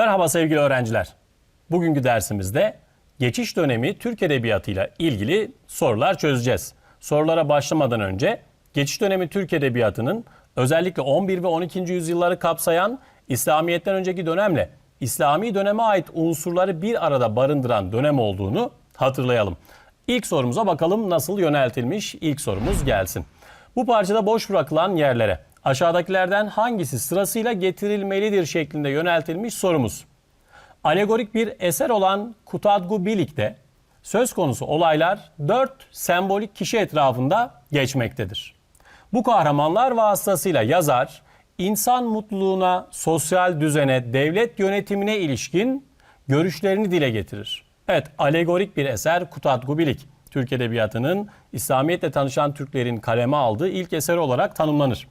Merhaba sevgili öğrenciler. Bugünkü dersimizde geçiş dönemi Türk Edebiyatı ile ilgili sorular çözeceğiz. Sorulara başlamadan önce geçiş dönemi Türk Edebiyatı'nın özellikle 11 ve 12. yüzyılları kapsayan İslamiyet'ten önceki dönemle İslami döneme ait unsurları bir arada barındıran dönem olduğunu hatırlayalım. İlk sorumuza bakalım nasıl yöneltilmiş ilk sorumuz gelsin. Bu parçada boş bırakılan yerlere aşağıdakilerden hangisi sırasıyla getirilmelidir şeklinde yöneltilmiş sorumuz. Alegorik bir eser olan Kutadgu Bilik'te söz konusu olaylar dört sembolik kişi etrafında geçmektedir. Bu kahramanlar vasıtasıyla yazar insan mutluluğuna, sosyal düzene, devlet yönetimine ilişkin görüşlerini dile getirir. Evet, alegorik bir eser Kutadgu Bilik. Türk Edebiyatı'nın İslamiyetle tanışan Türklerin kaleme aldığı ilk eseri olarak tanımlanır.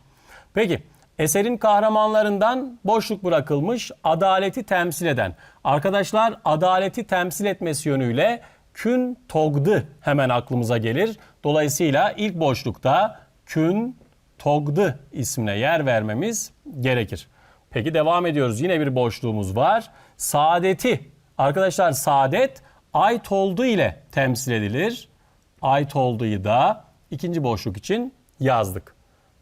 Peki, eserin kahramanlarından boşluk bırakılmış adaleti temsil eden. Arkadaşlar adaleti temsil etmesi yönüyle Kün Togdı hemen aklımıza gelir. Dolayısıyla ilk boşlukta Kün Togdı ismine yer vermemiz gerekir. Peki devam ediyoruz. Yine bir boşluğumuz var. Saadeti. Arkadaşlar saadet Aytoldu ile temsil edilir. Aytoldu'yu da ikinci boşluk için yazdık.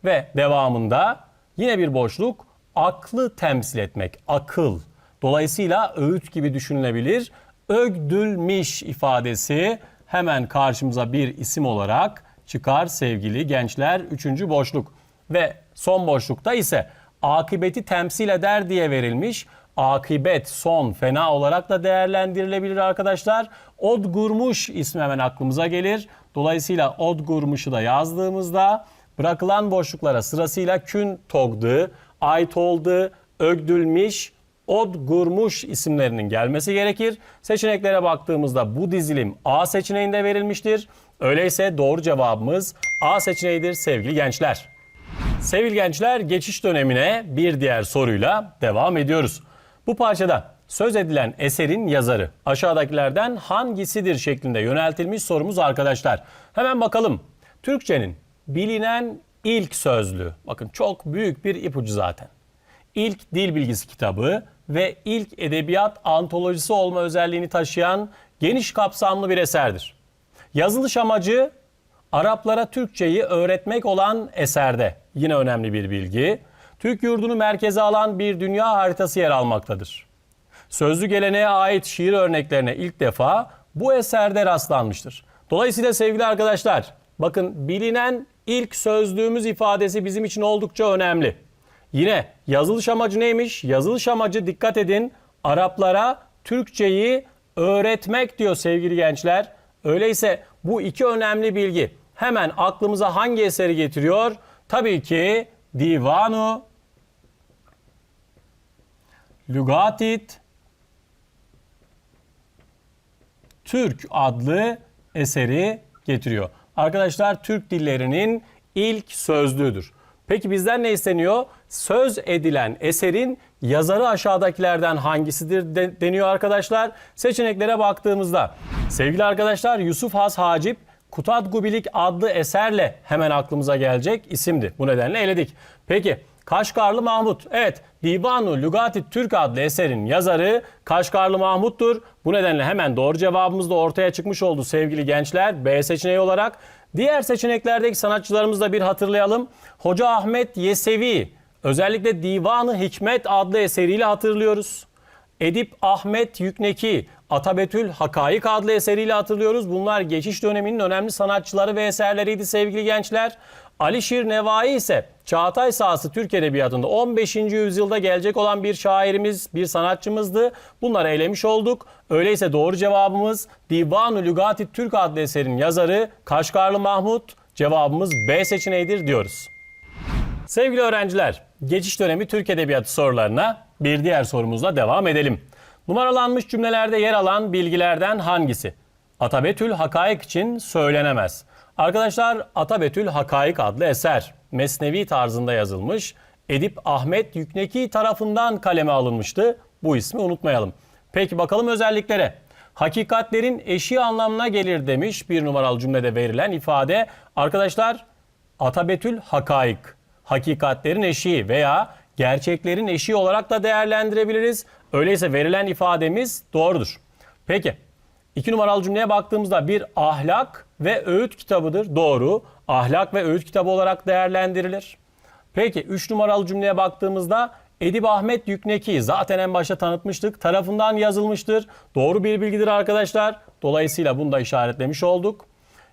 Ve devamında yine bir boşluk aklı temsil etmek, akıl. Dolayısıyla öğüt gibi düşünülebilir. Ögdülmiş ifadesi hemen karşımıza bir isim olarak çıkar sevgili gençler. Üçüncü boşluk ve son boşlukta ise akıbeti temsil eder diye verilmiş. Akibet, son, fena olarak da değerlendirilebilir arkadaşlar. Odgurmuş ismi hemen aklımıza gelir. Dolayısıyla Odgurmuş'u da yazdığımızda bırakılan boşluklara sırasıyla Kün Togdı, Aytoldu, Ögdülmiş, Odgurmuş isimlerinin gelmesi gerekir. Seçeneklere baktığımızda bu dizilim A seçeneğinde verilmiştir. Öyleyse doğru cevabımız A seçeneğidir sevgili gençler. Sevgili gençler geçiş dönemine bir diğer soruyla devam ediyoruz. Bu parçada söz edilen eserin yazarı aşağıdakilerden hangisidir şeklinde yöneltilmiş sorumuz arkadaşlar. Hemen bakalım. Türkçenin bilinen ilk sözlüğü. Bakın çok büyük bir ipucu zaten. İlk dil bilgisi kitabı ve ilk edebiyat antolojisi olma özelliğini taşıyan geniş kapsamlı bir eserdir. Yazılış amacı Araplara Türkçeyi öğretmek olan eserde yine önemli bir bilgi. Türk yurdunu merkeze alan bir dünya haritası yer almaktadır. Sözlü geleneğe ait şiir örneklerine ilk defa bu eserde rastlanmıştır. Dolayısıyla sevgili arkadaşlar, bakın bilinen ilk sözlüğümüz ifadesi bizim için oldukça önemli. Yine yazılış amacı neymiş? Yazılış amacı dikkat edin Araplara Türkçeyi öğretmek diyor sevgili gençler. Öyleyse bu iki önemli bilgi hemen aklımıza hangi eseri getiriyor? Tabii ki Divanu Lugatit Türk adlı eseri getiriyor. Arkadaşlar Türk dillerinin ilk sözlüğüdür. Peki bizden ne isteniyor? Söz edilen eserin yazarı aşağıdakilerden hangisidir de- deniyor arkadaşlar. Seçeneklere baktığımızda sevgili arkadaşlar Yusuf Has Hacip Kutadgubilik adlı eserle hemen aklımıza gelecek isimdi. Bu nedenle eledik. Peki Kaşgarlı Mahmut. Evet, Divanu Lugati Türk adlı eserin yazarı Kaşgarlı Mahmut'tur. Bu nedenle hemen doğru cevabımız da ortaya çıkmış oldu sevgili gençler. B seçeneği olarak. Diğer seçeneklerdeki sanatçılarımızı da bir hatırlayalım. Hoca Ahmet Yesevi özellikle Divanı Hikmet adlı eseriyle hatırlıyoruz. Edip Ahmet Yükneki, Atabetül Hakaik adlı eseriyle hatırlıyoruz. Bunlar geçiş döneminin önemli sanatçıları ve eserleriydi sevgili gençler. Alişir Nevai ise Çağatay sahası Türk Edebiyatı'nda 15. yüzyılda gelecek olan bir şairimiz, bir sanatçımızdı. Bunları elemiş olduk. Öyleyse doğru cevabımız Divanu Lugati Türk adlı eserin yazarı Kaşgarlı Mahmut. Cevabımız B seçeneğidir diyoruz. Sevgili öğrenciler, geçiş dönemi Türk Edebiyatı sorularına bir diğer sorumuzla devam edelim. Numaralanmış cümlelerde yer alan bilgilerden hangisi? Atabetül Hakaik için söylenemez. Arkadaşlar Atabetül Hakaik adlı eser Mesnevi tarzında yazılmış. Edip Ahmet Yükneki tarafından kaleme alınmıştı. Bu ismi unutmayalım. Peki bakalım özelliklere. Hakikatlerin eşi anlamına gelir demiş bir numaralı cümlede verilen ifade. Arkadaşlar Atabetül Hakaik, hakikatlerin eşiği veya gerçeklerin eşiği olarak da değerlendirebiliriz. Öyleyse verilen ifademiz doğrudur. Peki. İki numaralı cümleye baktığımızda bir ahlak ve öğüt kitabıdır. Doğru. Ahlak ve öğüt kitabı olarak değerlendirilir. Peki 3 numaralı cümleye baktığımızda Edip Ahmet Yükneki zaten en başta tanıtmıştık. Tarafından yazılmıştır. Doğru bir bilgidir arkadaşlar. Dolayısıyla bunu da işaretlemiş olduk.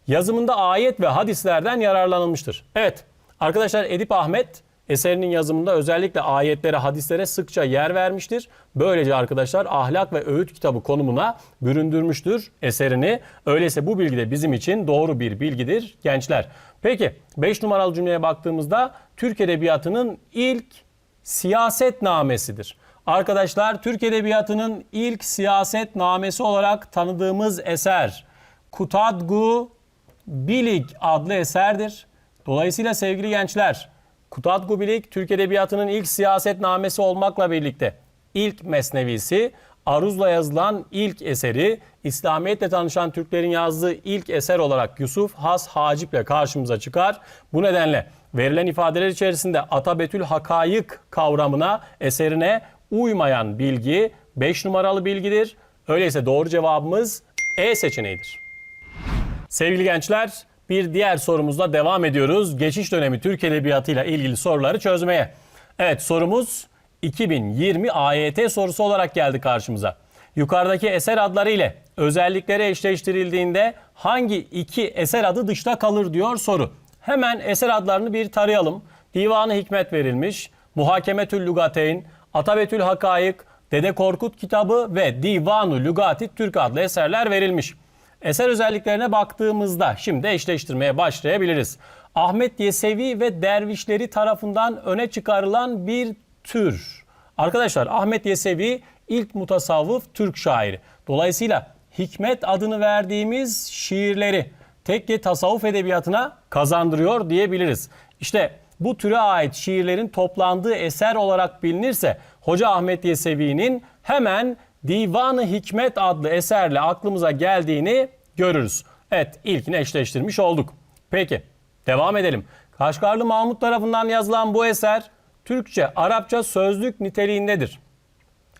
Yazımında ayet ve hadislerden yararlanılmıştır. Evet arkadaşlar Edip Ahmet eserinin yazımında özellikle ayetlere, hadislere sıkça yer vermiştir. Böylece arkadaşlar ahlak ve öğüt kitabı konumuna büründürmüştür eserini. Öyleyse bu bilgi de bizim için doğru bir bilgidir gençler. Peki 5 numaralı cümleye baktığımızda Türk Edebiyatı'nın ilk siyaset namesidir. Arkadaşlar Türk Edebiyatı'nın ilk siyaset namesi olarak tanıdığımız eser Kutadgu Bilik adlı eserdir. Dolayısıyla sevgili gençler, Kutadgu Bilik Türk Edebiyatı'nın ilk siyaset namesi olmakla birlikte ilk mesnevisi, aruzla yazılan ilk eseri, İslamiyetle tanışan Türklerin yazdığı ilk eser olarak Yusuf Has Hacip'le karşımıza çıkar. Bu nedenle verilen ifadeler içerisinde Atabetül Hakayık kavramına, eserine uymayan bilgi 5 numaralı bilgidir. Öyleyse doğru cevabımız E seçeneğidir. Sevgili gençler, bir diğer sorumuzla devam ediyoruz. Geçiş dönemi Türk Edebiyatı ile ilgili soruları çözmeye. Evet sorumuz 2020 AYT sorusu olarak geldi karşımıza. Yukarıdaki eser adları ile özellikleri eşleştirildiğinde hangi iki eser adı dışta kalır diyor soru. Hemen eser adlarını bir tarayalım. Divanı Hikmet verilmiş, Muhakemetül Lugateyn, Atabetül Hakayık, Dede Korkut kitabı ve Divanu Lugati Türk adlı eserler verilmiş. Eser özelliklerine baktığımızda şimdi eşleştirmeye başlayabiliriz. Ahmet Yesevi ve dervişleri tarafından öne çıkarılan bir tür. Arkadaşlar Ahmet Yesevi ilk mutasavvıf Türk şairi. Dolayısıyla Hikmet adını verdiğimiz şiirleri tekke tasavvuf edebiyatına kazandırıyor diyebiliriz. İşte bu türe ait şiirlerin toplandığı eser olarak bilinirse Hoca Ahmet Yesevi'nin hemen Divanı Hikmet adlı eserle aklımıza geldiğini görürüz. Evet ilkini eşleştirmiş olduk. Peki devam edelim. Kaşgarlı Mahmut tarafından yazılan bu eser Türkçe, Arapça sözlük niteliğindedir.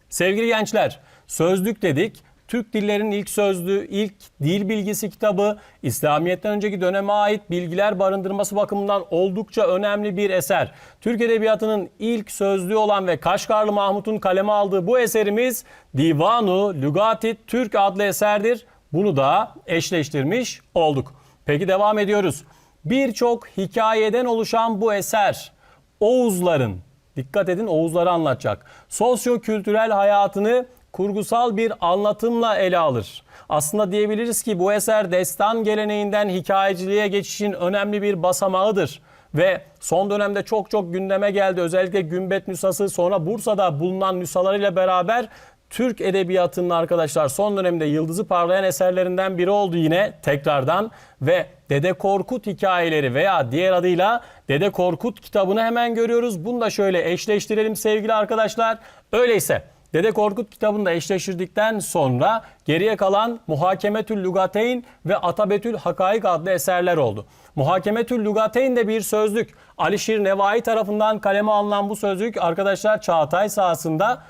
Sevgili gençler, sözlük dedik. Türk dillerinin ilk sözlüğü, ilk dil bilgisi kitabı, İslamiyet'ten önceki döneme ait bilgiler barındırması bakımından oldukça önemli bir eser. Türk Edebiyatı'nın ilk sözlüğü olan ve Kaşgarlı Mahmut'un kaleme aldığı bu eserimiz Divanu Lugati Türk adlı eserdir. Bunu da eşleştirmiş olduk. Peki devam ediyoruz. Birçok hikayeden oluşan bu eser Oğuzların, dikkat edin Oğuzları anlatacak. Sosyo-kültürel hayatını kurgusal bir anlatımla ele alır. Aslında diyebiliriz ki bu eser destan geleneğinden hikayeciliğe geçişin önemli bir basamağıdır. Ve son dönemde çok çok gündeme geldi. Özellikle Gümbet nüshası sonra Bursa'da bulunan nüshalarıyla beraber Türk edebiyatının arkadaşlar son dönemde yıldızı parlayan eserlerinden biri oldu yine tekrardan ve Dede Korkut hikayeleri veya diğer adıyla Dede Korkut kitabını hemen görüyoruz. Bunu da şöyle eşleştirelim sevgili arkadaşlar. Öyleyse Dede Korkut kitabını da eşleştirdikten sonra geriye kalan Muhakemetül Lugateyn ve Atabetül Hakaik adlı eserler oldu. Muhakemetül Lugateyn de bir sözlük. Alişir Nevai tarafından kaleme alınan bu sözlük arkadaşlar Çağatay sahasında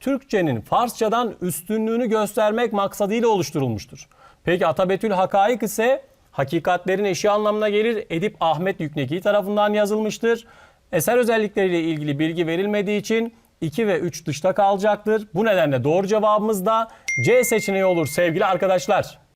Türkçenin Farsçadan üstünlüğünü göstermek maksadıyla oluşturulmuştur. Peki Atabetül Hakaik ise hakikatlerin eşi anlamına gelir. Edip Ahmet Yükneki tarafından yazılmıştır. Eser özellikleriyle ilgili bilgi verilmediği için 2 ve 3 dışta kalacaktır. Bu nedenle doğru cevabımız da C seçeneği olur sevgili arkadaşlar.